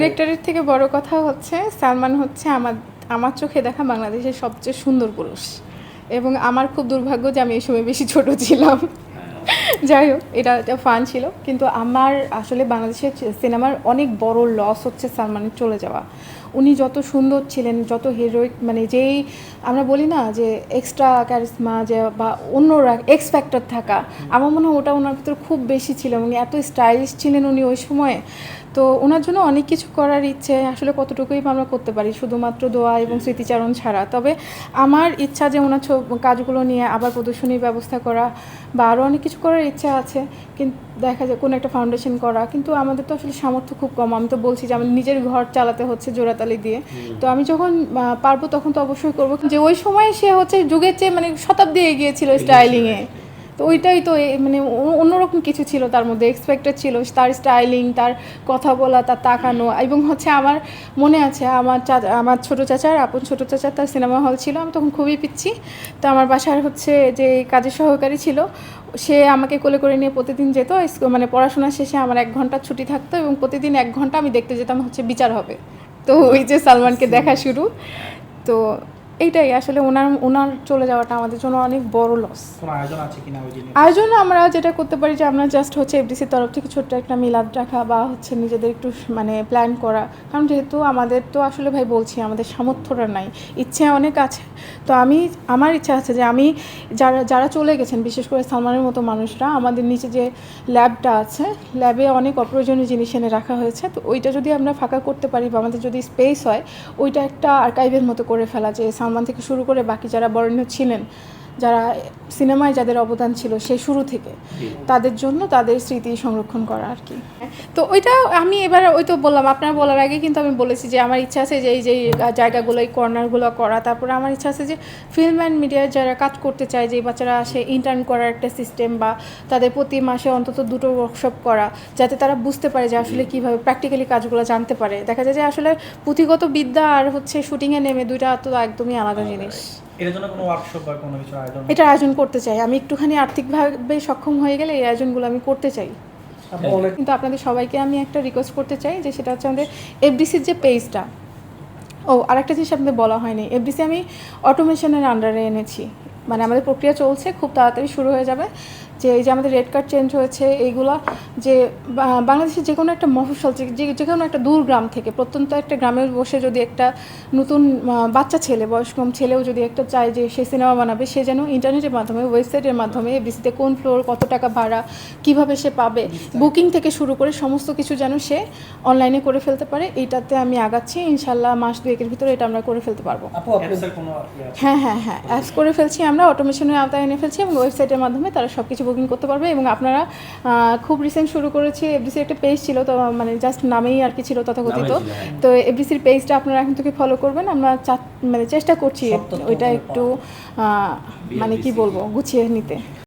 ডিরেক্টরের থেকে বড় কথা হচ্ছে, সালমান হচ্ছে আমার আমার চোখে দেখা বাংলাদেশের সবচেয়ে সুন্দর পুরুষ। এবং আমার খুব দুর্ভাগ্য যে আমি এই সময় বেশি ছোট ছিলাম। যাই হোক, এটা একটা ফান ছিল। কিন্তু আমার আসলে বাংলাদেশের সিনেমার অনেক বড় লস হচ্ছে সালমানের চলে যাওয়া। উনি যত সুন্দর ছিলেন যত হিরোইক মানে যেই আমরা বলি না যে এক্সট্রা ক্যারিসমা যে বা অন্য এক্স ফ্যাক্টর থাকা আমার মনে হয় ওটা ওনার ভিতরে খুব বেশি ছিল উনি এত স্টাইলিশ ছিলেন উনি ওই সময়ে। তো ওনার জন্য অনেক কিছু করার ইচ্ছে আসলে কতটুকুই আমরা করতে পারি শুধুমাত্র দোয়া এবং স্মৃতিচারণ ছাড়া। তবে আমার ইচ্ছা যে ওনার কাজগুলো নিয়ে আবার প্রদর্শনীর ব্যবস্থা করা বা আরও অনেক কিছু করার ইচ্ছা আছে কিন্তু দেখা যায় কোনো একটা ফাউন্ডেশন করা কিন্তু আমাদের তো আসলে সামর্থ্য খুব কম। আমি তো বলছি যে আমার নিজের ঘর চালাতে হচ্ছে জোড়াতালি দিয়ে। তো আমি যখন পারব তখন তো অবশ্যই করব। যে ওই সময় সে হচ্ছে যুগের চেয়ে মানে শতাব্দী এগিয়েছিল স্টাইলিংয়ে তো ওইটাই তো মানে অন্যরকম কিছু ছিল তার মধ্যে এক্সপেক্টেড ছিল তার স্টাইলিং তার কথা বলা তার তাকানো এবং হচ্ছে আমার মনে আছে আমার চাচা আমার ছোটো চাচার আপন ছোটো চাচার তার সিনেমা হল ছিল আমি তখন খুবই পিচ্ছি। তো আমার বাসার হচ্ছে যে কাজের সহকারী ছিল সে আমাকে কোলে করে নিয়ে প্রতিদিন যেত মানে পড়াশোনা শেষে আমার এক ঘণ্টা ছুটি থাকতো এবং প্রতিদিন এক ঘণ্টা আমি দেখতে যেতাম হচ্ছে বিচার হবে। তো ওই যে সালমানকে দেখা শুরু। তো এইটাই আসলে ওনার ওনার চলে যাওয়াটা আমাদের জন্য অনেক বড় লস আয়োজন আমরা যেটা করতে পারি যে আমরা জাস্ট হচ্ছে এফডিসির তরফ থেকে ছোট্ট একটা মিলাদ রাখা বা হচ্ছে নিজেদের একটু মানে প্ল্যান করা। কারণ যেহেতু আমাদের তো আসলে ভাই বলছি আমাদের সামর্থ্যটা নাই ইচ্ছে অনেক আছে। তো আমি আমার ইচ্ছা আছে যে আমি যারা যারা চলে গেছেন বিশেষ করে সালমানের মতো মানুষরা আমাদের নিচে যে ল্যাবটা আছে ল্যাবে অনেক অপ্রয়োজনীয় জিনিস এনে রাখা হয়েছে। তো ওইটা যদি আমরা ফাঁকা করতে পারি বা আমাদের যদি স্পেস হয় ওইটা একটা আর্কাইভের মতো করে ফেলা যে সালমান থেকে শুরু করে বাকি যারা বরেণ্য ছিলেন যারা সিনেমায় যাদের অবদান ছিল সে শুরু থেকে তাদের জন্য তাদের স্মৃতি সংরক্ষণ করা আর কি। তো ওইটা আমি এবার ওই তো বললাম আপনার বলার আগে কিন্তু আমি বলেছি যে আমার ইচ্ছা আছে যে এই যে জায়গাগুলো এই কর্নারগুলো করা তারপরে আমার ইচ্ছা আছে যে ফিল্ম অ্যান্ড মিডিয়ার যারা কাজ করতে চায় যে বাচ্চারা আসে ইন্টার্ন করার একটা সিস্টেম বা তাদের প্রতি মাসে অন্তত দুটো ওয়ার্কশপ করা যাতে তারা বুঝতে পারে যে আসলে কীভাবে প্র্যাকটিক্যালি কাজগুলো জানতে পারে। দেখা যায় যে আসলে পুঁথিগত বিদ্যা আর হচ্ছে শুটিংয়ে নেমে দুইটা তো একদমই আলাদা জিনিস। এর জন্য কোনো ওয়ার্কশপ বা কোনো কিছু আয়োজন? এটা আয়োজন করতে চাই। আমি একটুখানি আর্থিকভাবে সক্ষম হয়ে গেলে এই আয়োজনগুলো আমি করতে চাই। আপনি কিন্তু আপনাদের সবাইকে আমি একটা রিকোয়েস্ট করতে চাই যে সেটা হচ্ছে আমাদের এফডিসির যে পেজটা ও আরেকটা জিনিস আপনাদের বলা হয়নি। এফডিসি আমি অটোমেশনের আন্ডারে এনেছি। মানে আমাদের প্রক্রিয়া চলছে খুব তাড়াতাড়ি শুরু হয়ে যাবে। যে এই যে আমাদের রেড কার্ড চেঞ্জ হয়েছে এইগুলো যে বাংলাদেশের যে কোনো একটা মফস্বল যে যে- যে কোনো একটা দূর গ্রাম থেকে প্রত্যন্ত একটা গ্রামে বসে যদি একটা নতুন বাচ্চা ছেলে বয়স্কম ছেলেও যদি একটা চায় যে সে সিনেমা বানাবে সে যেন ইন্টারনেটের মাধ্যমে ওয়েবসাইটের মাধ্যমে এফডিসিতে কোন ফ্লোর কত টাকা ভাড়া কীভাবে সে পাবে বুকিং থেকে শুরু করে সমস্ত কিছু যেন সে অনলাইনে করে ফেলতে পারে এইটাতে আমি আগাচ্ছি ইনশাল্লাহ মাস দুয়েকের ভিতরে এটা আমরা করে ফেলতে পারব ইয়ে? হ্যাঁ হ্যাঁ হ্যাঁ অ্যাপস করে ফেলছি আমরা অটোমেশনের আওতায় এনে ফেলছি এবং ওয়েবসাইটের মাধ্যমে তারা সব কিছু বুকিং করতে পারবে এবং আপনারা খুব রিসেন্ট শুরু করেছি এফডিসি একটা পেজ ছিল তো মানে জাস্ট নামেই আর কি ছিল তথাকথিত। হ্যাঁ। তো এফডিসির পেজটা আপনারা এখন থেকে ফলো করবেন আমরা মানে চেষ্টা করছি ওইটা একটু মানে কি বলব গুছিয়ে নিতে।